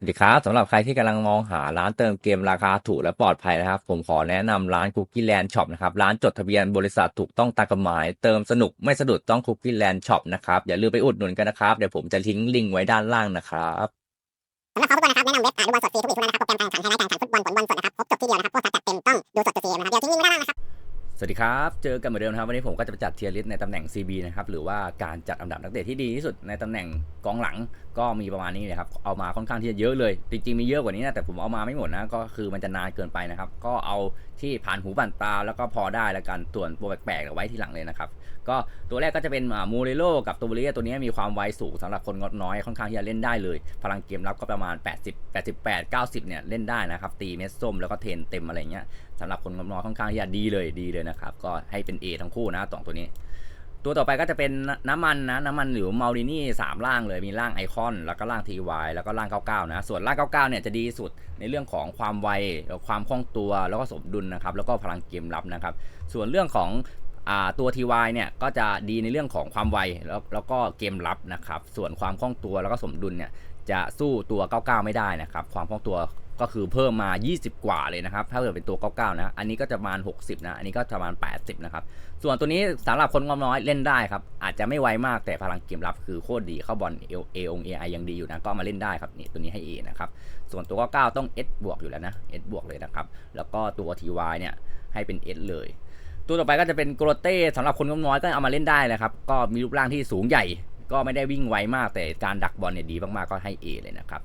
สวัสดีครับสำหรับใครที่กำลังมองหาร้านเติมเกมราคาถูกและปลอดภัยนะครับ ผมขอแนะนำร้าน Cookie Land Shop นะครับ ร้านจดทะเบียนบริษัทถูกต้องตามกฎหมาย เติมสนุกไม่สะดุดต้อง Cookie Land Shop นะครับ อย่าลืมไปอุดหนุนกันนะครับ เดี๋ยวผมจะทิ้งลิงก์ไว้ด้านล่างนะครับสำหรับเขาฟุตบอลนะครับแนะนำเว็บอ่าดูบอลสดฟรีทุกวีทุกนัดนะครับโปรแกรมการแข่งขันไฮไลท์การแข่งขันฟุตบอลผลบอลสดนะครับครบจบที่เดียวนะครับพวกจัดเต็มต้องดูสดจุดซีนะครับเดี๋ยวทิ้งลิงก์ไว้ด้านล่างนะ สวัสดีครับ เจอกันเหมือนเดิมนะครับ วันนี้ผมก็จะจัดเทียร์ลิสต์ในตำแหน่ง CB นะครับ หรือว่าการจัดอันดับนักเตะที่ดีที่สุดในตำแหน่งกองหลังก็มีประมาณนี้เลยครับ เอามาค่อนข้างที่จะเยอะเลย จริงๆมีเยอะกว่านี้นะ แต่ผมเอามาไม่หมดนะ ก็คือมันจะนานเกินไปนะครับ ก็เอาที่ผ่านหูผ่านตาแล้วก็พอได้แล้วกันส่วนตัวแปลกๆไว้ที่หลังเลยนะครับ ก็ตัวแรกก็จะเป็นมูเรโลกับตัวบริเอตัวนี้มีความไวสูงสำหรับคนงดน้อยค่อนข้างที่จะเล่นได้เลย พลังเกมรับก็ประมาณ 80 88 90เนี่ยเล่นได้นะครับตีเม็ดส้มแล้วก็เทนเต็มอะไรเงี้ย สำหรับคนงดน้อค่อนข้างที่จะดีเลยดีเลยนะครับ ก็ให้เป็น A ทั้งคู่นะสองตัวนี้ ตัวต่อไปก็จะเป็นน้ำมันนะน้ำมันหรือมารินี่สามร่างเลยมีร่างไอคอน แล้วก็ร่าง TY แล้วก็ร่าง 99 นะ ส่วนร่าง 99 เนี่ยจะดีสุดในเรื่องของความไวความคล่องตัวแล้วก็สมดุลนะครับแล้วก็พลังเกมรับนะครับ ส่วนเรื่องของอ่าตัว TY เนี่ยก็จะดีในเรื่องของความไวแล้วแล้วก็เกมรับนะครับ ส่วนความคล่องตัวแล้วก็สมดุลเนี่ยจะสู้ตัว 99 ไม่ได้นะครับ ความคล่องตัว ก็คือเพิ่มมา 20 กว่าเลยนะครับ ถ้าเกิดเป็นตัว 99 นะ อันนี้ก็จะประมาณ 60 นะ อันนี้ก็จะประมาณ 80 นะครับ ส่วนตัวนี้สำหรับคนงบน้อยเล่นได้ครับ อาจจะไม่ไวมากแต่พลังเกมรับคือโคตรดี เข้าบอลเอเอองเอไอยังดีอยู่นะ ก็มาเล่นได้ครับ นี่ตัวนี้ให้ A นะครับ ส่วนตัว 99 ต้อง S บวกอยู่แล้วนะ S บวกเลยนะครับ แล้วก็ตัว TY เนี่ยให้เป็น S เลย ตัวต่อไปก็จะเป็นโกรเต้สำหรับคนงบน้อยก็เอามาเล่นได้นะครับ ก็มีรูปร่างที่สูงใหญ่ ก็ไม่ได้วิ่งไวมาก แต่การดักบอลเนี่ยดีมากๆก็ให้ A เลยนะครับ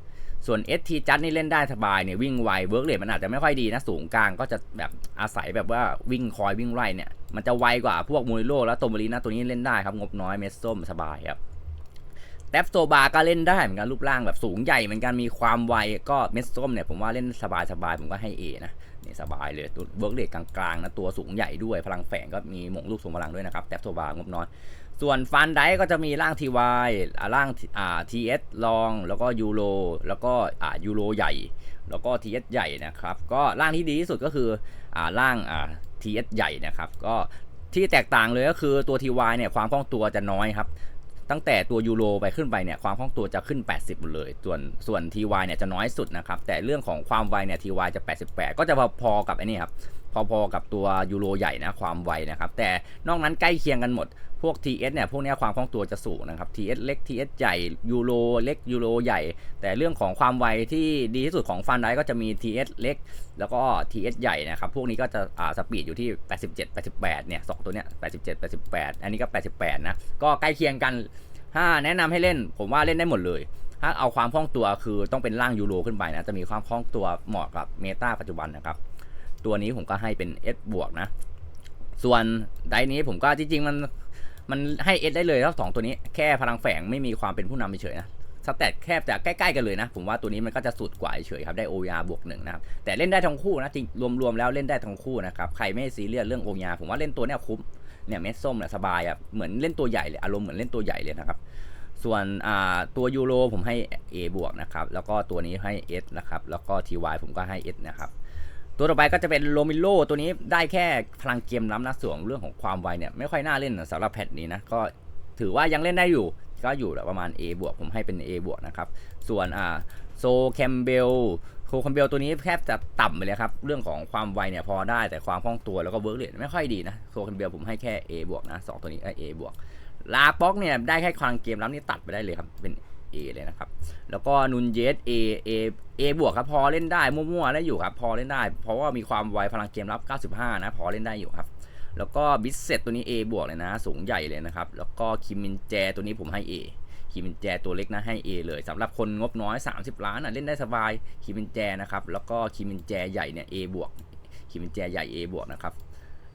ส่วน ST จัดนี่เล่นได้สบายเนี่ยวิ่งไวเวิร์กเรทมันอาจจะไม่ค่อยดีนะ สูงกลางก็จะแบบอาศัยแบบว่าวิ่งคอยวิ่งไล่เนี่ย มันจะไวกว่าพวกมูริโลแล้วโตมบรีนะตัวนี้เล่นได้ครับงบน้อยเมสส้มสบายครับแท็บโซบาก็เล่นได้เหมือนกันรูปร่างแบบสูงใหญ่เหมือนกันมีความไวก็เมสส้มเนี่ยผมว่าเล่นสบายสบายๆผมก็ให้ A นะ นี่สบายเลยตัวเวิร์กเรทกลางๆนะตัวสูงใหญ่ด้วยพลังแฝงก็มีหม่งลูกทรงพลังด้วยนะครับแท็บโซบางบน้อยส่วนฟันไดก็จะมีร่าง TY อ่าร่างอ่า TS ลอง แล้วก็ยูโรแล้วก็อ่ายูโรใหญ่ แล้วก็ TS ใหญ่นะครับ ก็ร่างที่ดีที่สุดก็คืออ่าร่างอ่า TS ใหญ่นะครับ ก็ที่แตกต่างเลยก็คือตัว TY เนี่ยความคล่องตัวจะน้อยครับ ตั้งแต่ตัวยูโรไปขึ้นไปเนี่ยความคล่องตัวจะขึ้น 80หมดเลย ส่วนส่วน TY เนี่ยจะน้อยสุดนะครับแต่เรื่องของความไวเนี่ย TY จะ 88 ก็จะพอๆกับไอ้นี่ครับ พอๆกับตัวยูโรใหญ่นะความไวนะครับ แต่นอกนั้นใกล้เคียงกันหมด พวก TS เนี่ยพวกนี้ความคล่องตัวจะสูงนะครับ TS เล็ก TS ใหญ่ยูโรเล็กยูโรใหญ่ แต่เรื่องของความไวที่ดีที่สุดของฟันไดก็จะมี TS เล็ก แล้วก็ TS ใหญ่นะครับ พวกนี้ก็จะอ่าสปีดอยู่ที่ 87 88 เนี่ยสองตัวเนี้ย87 88 อันนี้ก็ 88 นะ ก็ใกล้เคียงกันถ้าแนะนำให้เล่นผมว่าเล่นได้หมดเลย ถ้าเอาความคล่องตัวคือต้องเป็นร่างยูโรขึ้นไปนะ จะมีความคล่องตัวเหมาะกับเมตาปัจจุบันนะครับ ตัวนี้ผมก็ให้เป็น S บวกนะ ส่วนไดนี้ผมก็จริงๆมันมันให้ S ได้เลยทั้งสองตัวนี้แค่พลังแฝงไม่มีความเป็นผู้นำเฉยๆนะสแตทแคบจะใกล้ๆกันเลยนะ ผมว่าตัวนี้มันก็จะสุดกว่าเฉยๆครับได้ OR บวกหนึ่งนะครับแต่เล่นได้ทั้งคู่นะจริงรวมๆแล้วเล่นได้ทั้งคู่นะครับใครไม่ซีเรียสเรื่อง OR ผมว่าเล่นตัวเนี้ยคุ้มเนี่ยเม็ดส้มเนี่ยสบายอะเหมือนเล่นตัวใหญ่เลยอารมณ์เหมือนเล่นตัวใหญ่เลยนะครับส่วนอ่าตัวยูโรผมให้ A บวกนะครับแล้วก็ตัวนี้ให้ S นะครับแล้วก็ TY ผมก็ให้ S นะครับ ตัวต่อไปก็จะเป็นโรมิโลตัวนี้ได้แค่พลังเกมล้ำนะส่วนเรื่องของความไวเนี่ยไม่ค่อยน่าเล่นสำหรับแพทนี้นะก็ถือว่ายังเล่นได้อยู่ก็อยู่ประมาณ A บวกผมให้เป็น A บวกนะครับ ส่วนอ่าโซแคมเบลโซแคมเบลตัวนี้แทบจะต่ำไปเลยครับ เรื่องของความไวเนี่ยพอได้แต่ความคล่องตัวแล้วก็เวิร์กเรทไม่ค่อยดีนะโซแคมเบลผมให้แค่ A บวกนะสองตัวนี้ A บวกลาป็อกเนี่ยได้แค่พลังเกมล้ำนี่ตัดไปได้เลยครับเป็น A เลยนะครับ แล้วก็นุนเยส A A A บวกครับ พอเล่นได้มั่วๆได้อยู่ครับ พอเล่นได้ เพราะว่ามีความไวพลังเกมรับ 95 นะ พอเล่นได้อยู่ครับ แล้วก็บิสเซตตัวนี้ A บวกเลยนะ สูงใหญ่เลยนะครับ แล้วก็คิมมินแจตัวนี้ผมให้ A คิมมินแจตัวเล็กนะให้ A เลยสำหรับคนงบน้อย 30 ล้านอะเล่นได้สบายคิมมินแจนะครับแล้วก็คิมมินแจใหญ่เนี่ย A บวกคิมมินแจใหญ่ A บวกนะครับ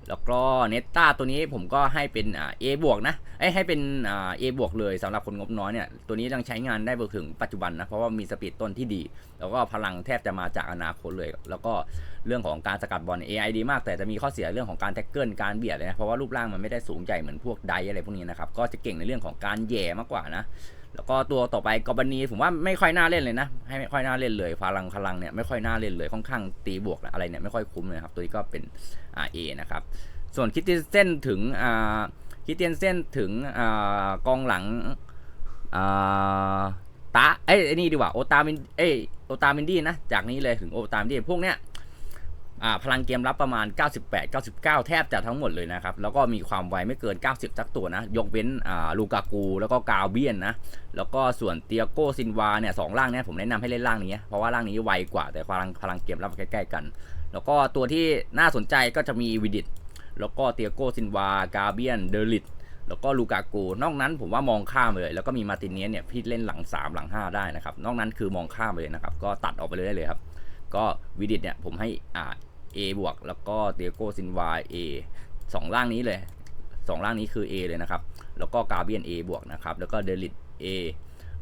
แล้วก็เนตตาตัวนี้ผมก็ให้เป็นเอบวกนะเอ้ให้เป็นเอบวกเลยสำหรับคนงบน้อยเนี่ยตัวนี้ยังใช้งานได้ไปถึงปัจจุบันนะเพราะว่ามีสปีดต้นที่ดี แล้วก็พลังแทบจะมาจากอนาคตเลย แล้วก็เรื่องของการสกัดบอล AI ดีมากแต่จะมีข้อเสียเรื่องของการแท็กเกิลการเบียดเลยนะเพราะว่ารูปร่างมันไม่ได้สูงใหญ่เหมือนพวกไดอะไรพวกนี้นะครับก็จะเก่งในเรื่องของการแย่มากกว่านะ แล้วก็ตัวต่อไปกอบานีผมว่าไม่ค่อยน่าเล่นเลยนะให้ไม่ค่อยน่าเล่นเลยพลังพลังเนี่ยไม่ค่อยน่าเล่นเลยค่อนข้างตีบวกอะไรเนี่ยไม่ค่อยคุ้มเลยครับตัวนี้ก็เป็น RA นะครับส่วนคิดเตียนเส้นถึงอ่าคิดเตียนเส้นถึงอ่ากองหลังอ่าตาเอ้ยนี่ดีกว่าโอตามินเอ้ยโอตามินดี้นะจากนี้เลยถึงโอตามินดี้พวกเนี้ย พลังเกมรับประมาณ 98 99 แทบจะทั้งหมดเลยนะครับ แล้วก็มีความไวไม่เกิน 90สักตัวนะ ยกเว้นลูกากู แล้วก็กาเบียนนะ แล้วก็ส่วนเตียโกซินวาเนี่ยสองร่างเนี่ยผมแนะนำให้เล่นร่างนี้ เพราะว่าร่างนี้ไวกว่า แต่พลังพลังเกมรับใกล้ๆกัน แล้วก็ตัวที่น่าสนใจก็จะมีวิดิต แล้วก็เตียโกซินวา กาเบียน เดลิตแล้วก็ลูกากู นอกนั้นผมว่ามองข้ามเลย แล้วก็มีมาตินเนสเนี่ยพี่เล่นหลัง 3 หลัง 5 ได้นะครับ นอกนั้นคือมองข้ามไปเลยนะครับ ก็ตัดออกไปเลยได้เลยครับ ก็วิดิตเนี่ยผมให้อ่า A บวกแล้วก็เตียโกซินวา A สองร่างนี้เลย2ร่างนี้คือ A เลยนะครับ แล้วก็กาเบียน A บวกนะครับ แล้วก็เดลิต A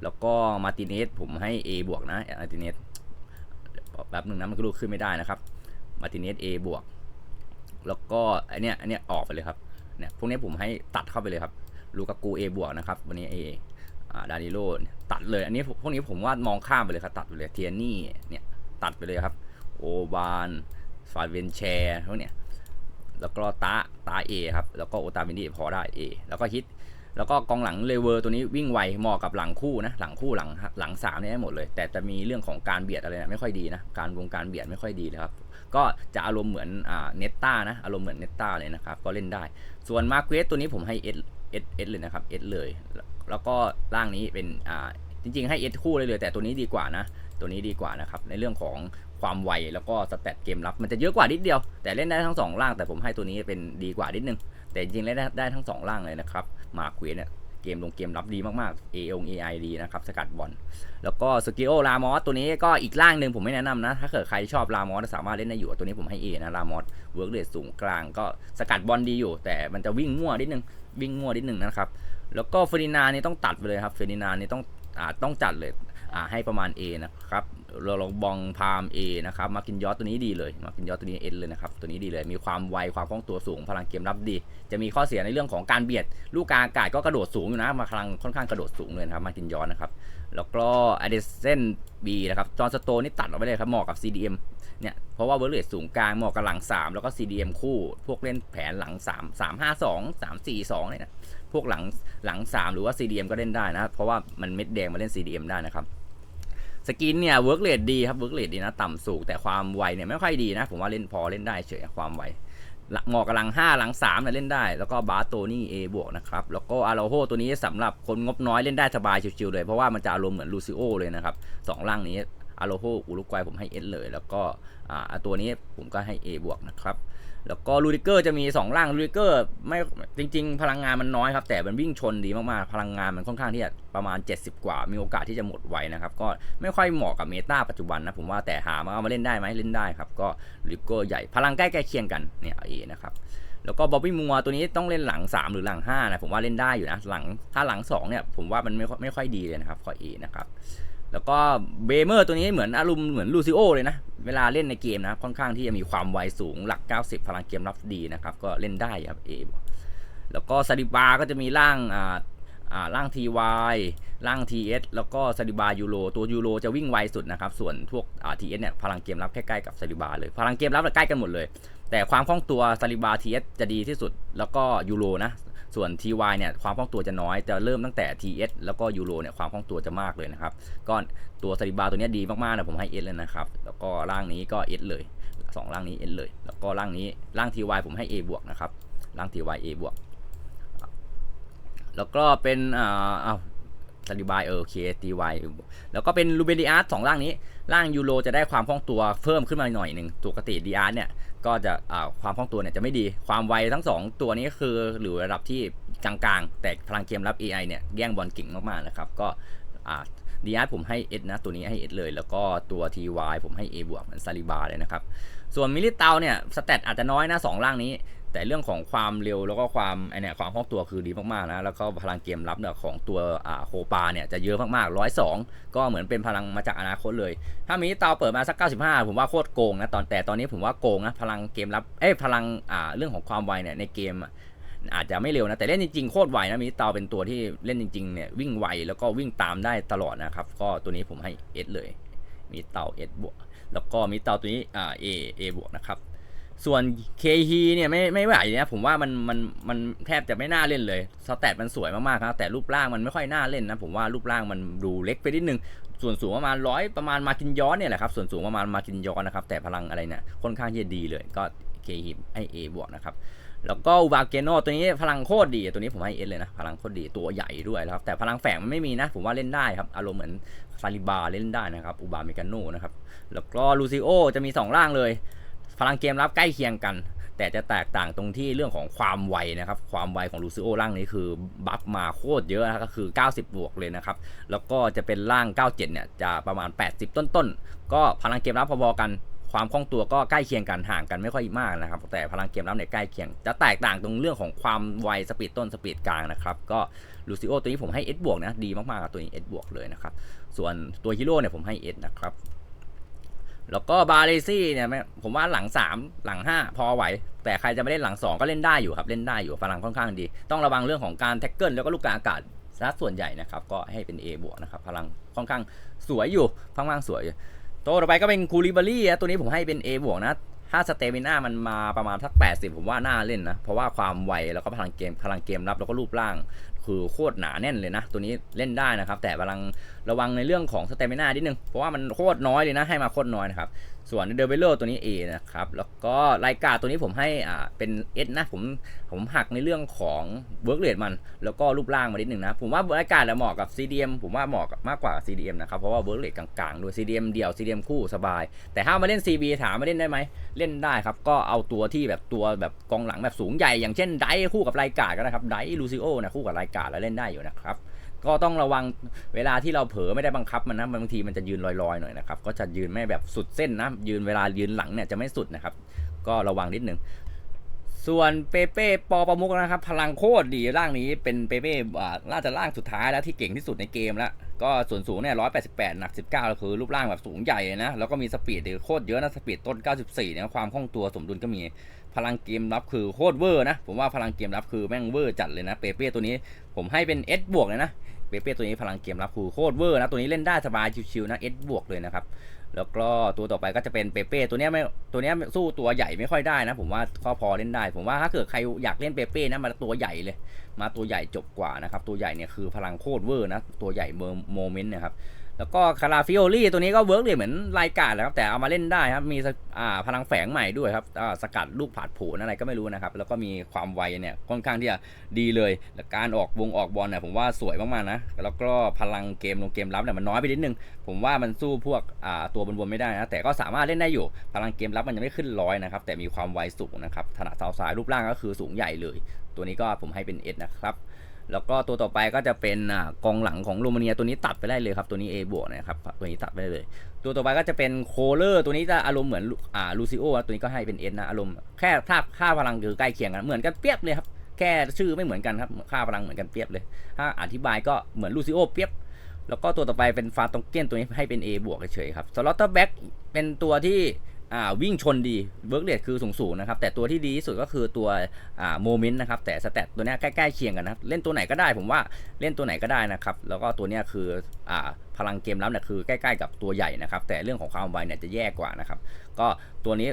แล้วก็มาติเนสผมให้ A บวกนะมาติเนสแป๊บหนึ่งนะมันก็รูขึ้นไม่ได้นะครับ มาติเนส A บวก แล้วก็อันเนี้ยอันเนี้ยออกไปเลยครับ เนี่ยพวกนี้ผมให้ตัดเข้าไปเลยครับ ลูกากู A บวกนะครับ วันนี้ A ดานิโลตัดเลย อันนี้พวกนี้ผมว่ามองข้ามไปเลยครับ ตัดไปเลย เทียนี่ เนี่ย ตัดไปเลยครับ โอบาน ฟาเวนแชร์พวกเนี้ยแล้วก็ตาตา A ครับ แล้วก็โอตามินดี้พอได้ A แล้วก็ฮิต แล้วก็กองหลังเลเวอร์ตัวนี้วิ่งไวเหมาะกับหลังคู่นะ หลังคู่หลังหลังสามเนี่ยได้หมดเลย แต่จะมีเรื่องของการเบียดอะไรเนี่ยไม่ค่อยดีนะ การวงการเบียดไม่ค่อยดีเลยครับ ก็จะอารมณ์เหมือนอ่าเนตต้านะ อารมณ์เหมือนเนตต้าเลยนะครับ ก็เล่นได้ ส่วนมาร์เกสตัวนี้ผมให้เอสเอสเอสเลยนะครับเอสเลย แล้วก็ร่างนี้เป็นอ่าจริงๆให้เอสคู่เลยเลยแต่ตัวนี้ดีกว่านะ ตัวนี้ดีกว่านะครับในเรื่องของ ความไวแล้วก็สเตตเกมรับมันจะเยอะกว่านิดเดียว แต่เล่นได้ทั้งสองร่าง แต่ผมให้ตัวนี้เป็นดีกว่านิดนึง แต่จริงเล่นได้ไดทั้งสองร่างเลยนะครับ มาร์เกรสเนี่ยเกมลงเกมรับดีมากๆ A อง AI ดีนะครับ สกัดบอลแล้วก็สกิโอลามอสตัวนี้ก็อีกร่างหนึ่งผมไม่แนะนำนะ ถ้าเกิดใครชอบลามอสสามารถเล่นได้อยู่ ตัวนี้ผมให้ A นะลามอสเวิร์กเรทสูงกลางก็สกัดบอลดีอยู่ แต่มันจะวิ่งมั่วนิดนึงวิ่งมั่วนิดนึงนะครับแล้วก็เฟรดินานนี่ต้องตัดไปเลยครับเฟรดินานนี่ต้องอ่าต้องจัดเลยอ่าให้ประมาณ A นะครับ เราลองบองพาม A นะครับมากินยอสตัวนี้ดีเลยมากินยอสตัวนี้ N เลยนะครับตัวนี้ดีเลยมีความไวความคล่องตัวสูงพลังเกมรับดี จะมีข้อเสียในเรื่องของการเบียด ลูกกลางอากาศก็กระโดดสูงอยู่นะมาพลังค่อนข้างกระโดดสูงเลยนะครับมากินยอสนะครับแล้วก็อเดเซนบีนะครับจอห์นสโตนนี่ตัดออกไปเลยครับเหมาะกับ CDM เนี่ยเพราะว่าเวอร์เรทสูงกลางเหมาะกับหลัง 3 แล้วก็ CDM คู่ พวกเล่นแผนหลัง 3 3 5 2 3 4 2เนี่ยนะพวกหลังหลัง 3 หรือว่า CDM ก็เล่นได้นะเพราะว่ามันเม็ดแดงมาเล่น CDM ได้นะครับ สกินเนี่ยเวิร์กเรทดีครับเวิร์กเรทดีนะ ต่ำสูงแต่ความไวเนี่ยไม่ค่อยดีนะ ผมว่าเล่นพอเล่นได้เฉยความไวเหมาะกับหลัง 5 หลัง3เนี่ยเล่นได้ แล้วก็บาโตนี่ A บวกนะครับ แล้วก็อาราโฮตัวนี้สำหรับคนงบน้อยเล่นได้สบายชิวๆเลย เพราะว่ามันจะอารมณ์เหมือนลูซิโอเลยนะครับสองร่างนี้อาราโฮอุรุกวัยผมให้ S เลย แล้วก็อ่าตัวนี้ผมก็ให้ A บวกนะครับ แล้วก็ลูดิเกอร์จะมี2ร่างลูดิเกอร์ไม่จริง ๆ พลังงานมันน้อยครับ แต่มันวิ่งชนดีมากๆ พลังงานมันค่อนข้างที่จะประมาณ 70 กว่า มีโอกาสที่จะหมดไวนะครับ ก็ไม่ค่อยเหมาะกับเมตาปัจจุบันนะ ผมว่าแต่หามาเอามาเล่นได้ไหมเล่นได้ครับ ก็ลูดิเกอร์ใหญ่พลังใกล้ใกล้เคียงกันเนี่ยเอนะครับแล้วก็บ๊อบบี้มัวตัวนี้ต้องเล่นหลัง 3 หรือหลัง5นะผมว่าเล่นได้อยู่นะหลังถ้าหลัง2เนี่ยผมว่ามันไม่ค่อยไม่ค่อยดีเลยนะครับขอเอนะครับ แล้วก็เบเมอร์ตัวนี้เหมือนอารมณ์เหมือนลูซิโอเลยนะ เวลาเล่นในเกมนะค่อนข้างที่จะมีความไวสูงหลัก 90 พลังเกมรับดีนะครับ ก็เล่นได้ครับเอแล้วก็ซาดิบาก็จะมีร่างอ่าอ่าร่าง TY ร่าง TS แล้วก็ซาดิบายูโรตัวยูโรจะวิ่งไวสุดนะครับ ส่วนพวกอ่า TS เนี่ยพลังเกมรับใกล้ๆกับซาดิบาเลยพลังเกมรับใกล้กันหมดเลย แต่ความคล่องตัวซาลิบา TS จะดีที่สุด แล้วก็ยูโรนะ ส่วน TY เนี่ยความคล่องตัวจะน้อยจะเริ่มตั้งแต่ TS แล้วก็ยูโรเนี่ยความคล่องตัวจะมากเลยนะครับก็ตัวซาลิบาตัวนี้ดีมากๆนะผมให้ S เลยนะครับแล้วก็ร่างนี้ก็ S เลยสองร่างนี้ S เลย แล้วก็ร่างนี้ร่าง TY ผมให้ A บวกนะครับร่าง TY A บวกแล้วก็เป็นอ่าอ้าวซาลิบาเออโอเค TY แล้วก็เป็นลูเบริอาร์ตสองร่างนี้ ร่างยูโรจะได้ความคล่องตัวเพิ่มขึ้นมาหน่อยหนึ่งปกติดีอาร์เนี่ย ก็จะความคล่องตัวเนี่ยจะไม่ดีความไวทั้ง 2 ตัวนี้คือหรือระดับที่กลางๆ แต่พลังเกมรับ AI เนี่ยแย่งบอลเก่งมากๆนะครับก็ดีอาร์ผมให้ S นะตัวนี้ให้ S เลย แล้วก็ตัว TY ผมให้ A บวกเหมือนซาลิบาเลยนะครับ ส่วนมิลิเตาเนี่ยสเตตอาจจะน้อยนะสองร่างนี้ แต่เรื่องของความเร็วแล้วก็ความไอเนี่ยความคล่องตัวคือดีมากๆนะแล้วก็พลังเกมรับเนี่ยของตัวอ่าโคปาเนี่ยจะเยอะมากๆร้อยสองก็เหมือนเป็นพลังมาจากอนาคตเลย ถ้ามิลิเตาเปิดมาสัก 95 ผมว่าโคตรโกงนะตอนแต่ตอนนี้ผมว่าโกงนะพลังเกมรับเอ้พลังอ่าเรื่องของความไวเนี่ยในเกมอาจจะไม่เร็วนะ แต่เล่นจริงๆโคตรไวนะมิเตาเป็นตัวที่เล่นจริงๆเนี่ยวิ่งไวแล้วก็วิ่งตามได้ตลอดนะครับ ก็ตัวนี้ผมให้ S เลยมิลิเตา S บวกแล้วก็มิลิเตาตัวนี้อ่า A A บวกนะครับ ส่วนเคฮีเนี่ยไม่ไม่ไหวเนี่ยผมว่ามันมันมันแทบจะไม่น่าเล่นเลยสแตทมันสวยมากๆครับแต่รูปร่างมันไม่ค่อยน่าเล่นนะผมว่ารูปร่างมันดูเล็กไปนิดนึงส่วนสูงประมาณร้อยประมาณมากินย้อนเนี่ยแหละครับส่วนสูงประมาณมากินย้อนนะครับแต่พลังอะไรเนี่ยค่อนข้างที่จะดีเลยก็เคฮีให้ A บวกนะครับแล้วก็อุบาเกโนตัวนี้พลังโคตรดีตัวนี้ผมให้เอสเลยนะพลังโคตรดีตัวใหญ่ด้วยนะครับแต่พลังแฝงมันไม่มีนะผมว่าเล่นได้ครับอารมณ์เหมือนซาลิบาเล่นได้นะครับอุบาเมกาโนนะครับแล้วก็ลูซิโอจะมี 2 ร่างเลย พลังเกมรับใกล้เคียงกัน แต่จะแตกต่างตรงที่เรื่องของความไวนะครับ ความไวของลูซิโอร่างนี้คือบัฟมาโคตรเยอะนะก็คือ 90 บวกเลยนะครับ แล้วก็จะเป็นร่าง 97 เนี่ยจะประมาณ 80 ต้นๆ ก็พลังเกมรับพอๆกันความคล่องตัวก็ใกล้เคียงกันห่างกันไม่ค่อยมากนะครับ แต่พลังเกมรับเนี่ยใกล้เคียง จะแตกต่างตรงเรื่องของความไวสปีดต้นสปีดกลางนะครับก็ลูซิโอตัวนี้ผมให้ S บวกนะดีมากๆกับตัวนี้ S บวกเลยนะครับส่วนตัวฮีโร่เนี่ยผมให้ S นะครับ แล้วก็บาเลซี่เนี่ยผมว่าหลัง 3 หลัง 5 พอไหว แต่ใครจะไม่เล่นหลัง 2 ก็เล่นได้อยู่ครับเล่นได้อยู่พลังค่อนข้างดี ต้องระวังเรื่องของการแท็กเกิลแล้วก็ลูกกลางอากาศซะส่วนใหญ่นะครับก็ให้เป็น A บวกนะครับพลังค่อนข้างสวยอยู่ค่อนข้างสวยตัวต่อไปก็เป็นคูลิบารี่นะตัวนี้ผมให้เป็น A บวกนะถ้าสเตมิน่ามันมาประมาณสัก 80 ผมว่าน่าเล่นนะ เพราะว่าความไวแล้วก็พลังเกมพลังเกมรับแล้วก็รูปร่าง คือโคตรหนาแน่นเลยนะ ตัวนี้เล่นได้นะครับ แต่พลังระวังในเรื่องของสเตมิน่านิดนึง เพราะว่ามันโคตรน้อยเลยนะ ให้มาโคตรน้อยนะครับ ส่วนเดเวลเลอร์ตัวนี้ A นะครับ แล้วก็รายการตัวนี้ผมให้อ่าเป็น S นะ ผมผมหักในเรื่องของเวิร์กเรทมัน แล้วก็รูปร่างมานิดนึงนะ ผมว่ารายการเหมาะกับ CDM ผมว่าเหมาะกับมากกว่า CDM นะครับ เพราะว่าเวิร์กเรทกลางๆด้วย CDM เดี่ยว CDM คู่สบาย แต่ถ้ามาเล่น CB ถามมาเล่นได้ไหม เล่นได้ครับ ก็เอาตัวที่แบบตัวแบบกองหลังแบบสูงใหญ่ อย่างเช่นไดคู่กับรายการก็ได้ครับ ไดลูซิโอนะคู่กับรายการแล้วเล่นได้อยู่นะครับ ก็ต้องระวังเวลาที่เราเผลอไม่ได้บังคับมันนะบางทีมันจะยืนลอยๆหน่อยนะครับก็จะยืนไม่แบบสุดเส้นนะยืนเวลายืนหลังเนี่ยจะไม่สุดนะครับ ก็ระวังนิดนึงส่วนเปเป้ปอประมุกนะครับ พลังโคตรดีร่างนี้เป็นเปเป้อ่าน่าจะร่างสุดท้ายแล้วที่เก่งที่สุดในเกมแล้ว ก็ส่วนสูงเนี่ย188หนัก19ก็คือรูปร่างแบบสูงใหญ่นะ แล้วก็มีสปีดโคตรเยอะนะ สปีดต้น94เนี่ยความคล่องตัวสมดุลก็มี พลังเกมรับคือโคตรเวอร์นะ ผมว่าพลังเกมรับคือแม่งเวอร์จัดเลยนะ เปเป้ตัวนี้ผมให้เป็น S บวกเลยนะ เปเป้ตัวนี้พลังเกมรับคือโคตรเวอร์นะ ตัวนี้เล่นได้สบายชิวๆนะ S บวกเลยนะครับ แล้วก็ตัวต่อไปก็จะเป็นเปเป้ตัวนี้ไม่ ตัวนี้สู้ตัวใหญ่ไม่ค่อยได้นะ ผมว่าก็พอเล่นได้ ผมว่าถ้าเกิดใครอยากเล่นเปเป้นะมาตัวใหญ่เลย มาตัวใหญ่จบกว่านะครับ ตัวใหญ่เนี่ยคือพลังโคตรเวอร์นะ ตัวใหญ่เมอร์โมเมนต์นะครับ แล้วก็คาราฟิโอลี่ตัวนี้ก็เวิร์กเลยเหมือนรายการนะครับแต่เอามาเล่นได้ครับมีสอ่าพลังแฝงใหม่ด้วยครับสกัดลูกผาดโผนอะไรก็ไม่รู้นะครับแล้วก็มีความไวเนี่ยค่อนข้างที่จะดีเลยแล้วการออกวงออกบอลเนี่ยผมว่าสวยมากๆนะแล้วก็พลังเกมลงเกมรับเนี่ยมันน้อยไปนิดนึง ผมว่ามันสู้พวกตัวบนๆไม่ได้นะแต่ก็สามารถเล่นได้อยู่ พลังเกมรับมันยังไม่ขึ้นร้อยนะครับแต่มีความไวสูงนะครับถนัดเท้าซ้ายรูปร่างก็คือสูงใหญ่เลย ตัวนี้ก็ผมให้เป็น S นะครับ แล้วก็ตัวต่อไปก็จะเป็นกองหลังของโรมาเนียตัวนี้ตัดไปได้เลยครับ ตัวนี้ A บวกนะครับตัวนี้ตัดไปได้เลย ตัวต่อไปก็จะเป็นโคเลอร์ตัวนี้จะอารมณ์เหมือนลูอ่าลูซิโอตัวนี้ก็ให้เป็น S นะอารมณ์แค่ค่าค่าพลังคือใกล้เคียงกันเหมือนกันเปียบเลยครับแค่ชื่อไม่เหมือนกันครับค่าพลังเหมือนกันเปียบเลย ถ้าอธิบายก็เหมือนลูซิโอเปียบแล้วก็ตัวต่อไปเป็นฟาตองเกนตัวนี้ให้เป็น A บวกเฉยๆครับสล็อตเตอร์แบ็กเป็นตัวที่ อ่าวิ่งชนดีเวิร์กเรทคือสูงๆนะครับ แต่ตัวที่ดีที่สุดก็คือตัวอ่าโมเมนต์นะครับ แต่สแตทตัวนี้ใกล้ๆเคียงกันนะครับ เล่นตัวไหนก็ได้ผมว่าเล่นตัวไหนก็ได้นะครับ แล้วก็ตัวนี้คืออ่าพลังเกมรับเนี่ยคือใกล้ๆกับตัวใหญ่นะครับ แต่เรื่องของความไวเนี่ยจะแย่กว่านะครับ ก็ตัวนี้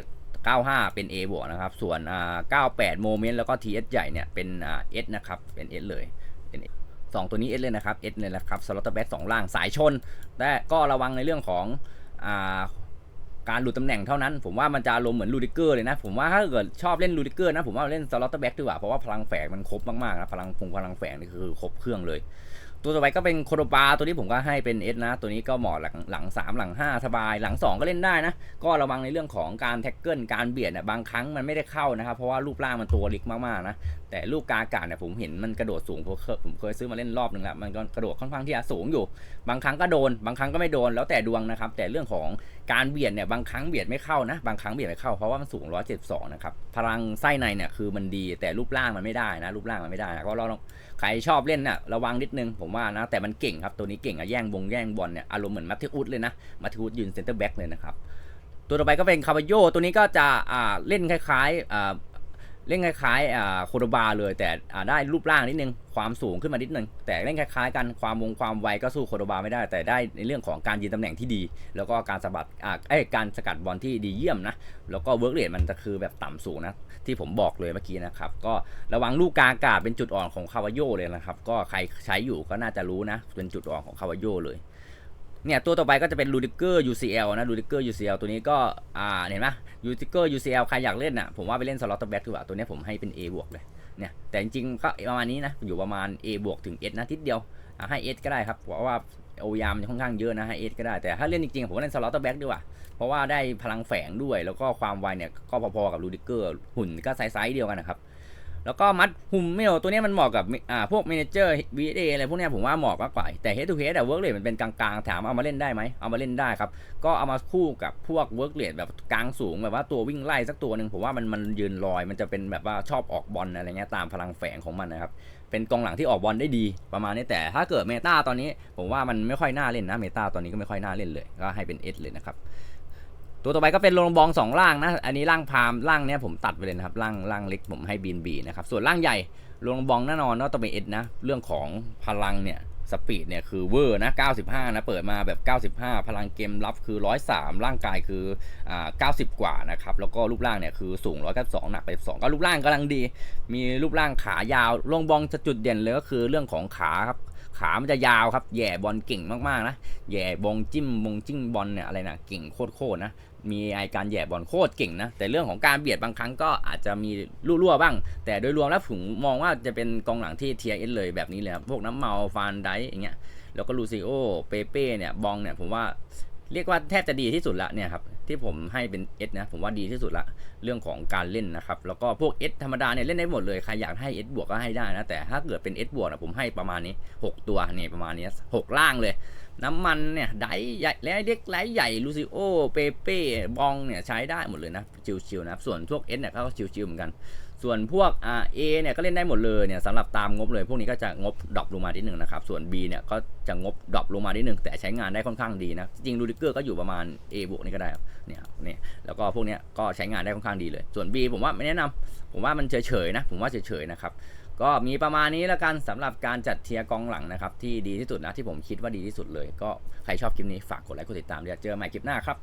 95 เป็น A บวกนะครับ ส่วนอ่า98 โมเมนต์แล้วก็ TS ใหญ่เนี่ยเป็นอ่า S นะครับ เป็น S เลยเป็น S สองตัวนี้ S เลยนะครับ S เลยนะครับสล็อตเตอร์แบ็กสองล่างสายชนแต่ก็ระวังในเรื่องของอ่า การหลุดตำแหน่งเท่านั้น ผมว่ามันจะอารมเหมือนลูดิเกอร์เลยนะ ผมว่าถ้าเกิดชอบเล่นลูดิเกอร์นะผมว่าเล่นสล็อตเตอร์แบ็กดีกว่าเพราะว่าพลังแฝงมันครบมากๆนะพลังพงพลังแฝงนี่คือครบเครื่องเลย ตัวต่อไปก็เป็นโคโดบาตัวนี้ผมก็ให้เป็น S นะ ตัวนี้ก็เหมาะหลังหลัง3หลัง5สบาย หลัง2ก็เล่นได้นะ ก็ระวังในเรื่องของการแท็กเกิลการเบียดเนี่ยบางครั้งมันไม่ได้เข้านะครับ เพราะว่ารูปร่างมันตัวเล็กมากๆนะแต่ลูกกาอากาศเนี่ยผมเห็นมันกระโดดสูงผมเคยผมเคยซื้อมาเล่นรอบหนึ่งแล้วมันก็กระโดดค่อนข้างที่จะสูงอยู่ บางครั้งก็โดน บางครั้งก็ไม่โดนแล้วแต่ดวงนะครับแต่เรื่องของการเบียดเนี่ยบางครั้งเบียดไม่เข้านะ บางครั้งเบียดไม่เข้าเพราะว่ามันสูง 172 นะครับ พลังไส้ในเนี่ยคือมันดีแต่รูปร่างมันไม่ได้นะ รูปร่างมันไม่ได้นะก็เราต้องใครชอบเล่นน่ะระวังนิดนึงผมว่านะแต่มันเก่งครับตัวนี้เก่งอะแย่งวงแย่งบอลเนี่ยอารมณ์เหมือนมัตเทอุสเลยนะมัตเทอุสยืนเซนเตอร์แบ็กเลยนะครับตัวต่อไปก็เป็นคาบาโยตัวนี้ก็จะอ่าเล่นคล้ายๆอ่า เล่นคล้ายๆอ่าโคโดบาเลยแต่อ่าได้รูปร่างนิดนึงความสูงขึ้นมานิดนึง แต่เล่นคล้ายๆกันความวงความไวก็สู้โคโดบาไม่ได้ แต่ได้ในเรื่องของการยืนตำแหน่งที่ดี แล้วก็การสะบัดอ่าเอ้การสกัดบอลที่ดีเยี่ยมนะแล้วก็เวิร์กเรทมันจะคือแบบต่ำสูงนะที่ผมบอกเลยเมื่อกี้นะครับก็ระวังลูกกลางอากาศเป็นจุดอ่อนของคาวาโยเลยนะครับก็ใครใช้อยู่ก็น่าจะรู้นะเป็นจุดอ่อนของคาวาโยเลย เนี่ยตัวต่อไปก็จะเป็นลูดิเกอร์ UCL นะลูดิเกอร์ UCL ตัวนี้ก็อ่าเห็นไหมลูดิเกอร์ UCL ใครอยากเล่นอะผมว่าไปเล่นสล็อตแบ็กดีกว่าตัวนี้ผมให้เป็น A บวกเลยเนี่ยแต่จริงๆก็ประมาณนี้นะอยู่ประมาณ A บวกถึง S นะทิดเดียวให้ S ก็ได้ครับเพราะว่าโอยามค่อนข้างเยอะนะให้ S ก็ได้แต่ถ้าเล่นจริงๆผมว่าเล่นสล็อตแบ็กดีกว่า เพราะว่าได้พลังแฝงด้วย แล้วก็ความไวเนี่ยก็พอๆกับลูดิเกอร์หุ่นก็ไซส์เดียวกันนะครับ แล้วก็มัดหุมเมลตัวนี้มันเหมาะกับอ่าพวกเมนเจอร์ VA อะไรพวกเนี้ยผมว่าเหมาะมากกว่า แต่ head to head อะ work rate มันเป็นกลางๆ ถามเอามาเล่นได้ไหมเอามาเล่นได้ครับ ก็เอามาคู่กับพวก work rate แบบกลางสูงแบบว่าตัววิ่งไล่สักตัวหนึ่งผมว่ามันมันยืนลอย มันจะเป็นแบบว่าชอบออกบอลอะไรเงี้ยตามพลังแฝงของมันนะครับเป็นกองหลังที่ออกบอลได้ดีประมาณนี้แต่ถ้าเกิดเมตาตอนนี้ ผมว่ามันไม่ค่อยน่าเล่นนะเมตาตอนนี้ก็ไม่ค่อยน่าเล่นเลยก็ให้เป็น S เลยนะครับ ตัวต่อไปก็เป็นโลงบองสองล่างนะ อันนี้ล่างพามล่างเนี้ยผมตัดไปเลยนะครับล่างล่างเล็กผมให้บีนบีนะครับ ส่วนล่างใหญ่โลงบองแน่นอนว่าต้องเป็นเอสนะ เรื่องของพลังเนี่ยสปีดเนี่ยคือเวอร์นะ 95 นะ เปิดมาแบบ 95 พลังเกมรับคือ 103 ร่างกายคืออ่า90 กว่านะครับ แล้วก็รูปร่างเนี่ยคือสูง 192 หนักไป2ก็รูปร่างกำลังดี มีรูปร่างขายาวลงบองจะจุดเด่นเลยก็คือเรื่องของขาครับ ขา มันจะยาวครับ แย่บอลเก่งมากๆนะ แย่บงจิ้มบงจิ้มบอลเนี่ยอะไรนะ เก่งโคตรๆนะ มีไอการแย่บอลโคตรเก่งนะ แต่เรื่องของการเบียดบางครั้งก็อาจจะมีรั่วๆบ้าง แต่โดยรวมแล้วผมมองว่าจะเป็นกองหลังที่เทียเอสเลยแบบนี้เลยครับพวกน้ำเมาฟานไดอย่างเงี้ยแล้วก็ลูซิโอเปเป้เนี่ยบองเนี่ยผมว่าเรียกว่าแทบจะดีที่สุดละเนี่ยครับที่ผมให้เป็นเอสนะผมว่าดีที่สุดละเรื่องของการเล่นนะครับ แล้วก็พวกเอสธรรมดาเนี่ยเล่นได้หมดเลยใครอยากให้เอสบวกก็ให้ได้นะแต่ถ้าเกิดเป็นเอสบวกนะผมให้ประมาณนี้ 6 ตัวเนี่ยประมาณนี้หกล่างเลย น้ำมันเนี่ยไดใหญ่และเล็กไลใหญ่ลูซิโอเปเป้บองเนี่ยใช้ได้หมดเลยนะชิวๆนะครับส่วนพวกเอสเนี่ยก็ชิวๆเหมือนกัน ส่วนพวกอ่าเอเนี่ยก็เล่นได้หมดเลยเนี่ยสำหรับตามงบเลย พวกนี้ก็จะงบดรอปลงมานิดหนึ่งนะครับส่วน B เนี่ยก็จะงบดรอปลงมานิดหนึ่งแต่ใช้งานได้ค่อนข้างดีนะจริงลูดิเกอร์ก็อยู่ประมาณ A บวกนี่ก็ได้เนี่ยเนี่ยแล้วก็พวกเนี้ยก็ใช้งานได้ค่อนข้างดีเลย ส่วน B ผมว่าไม่แนะนำผมว่ามันเฉยๆนะผมว่าเฉยๆนะครับ ก็มีประมาณนี้แล้วกันสำหรับการจัดเทียร์กองหลังนะครับที่ดีที่สุดนะที่ผมคิดว่าดีที่สุดเลย ก็ใครชอบคลิปนี้ฝากกดไลค์กดติดตามเดี๋ยวเจอใหม่คลิปหน้าครับ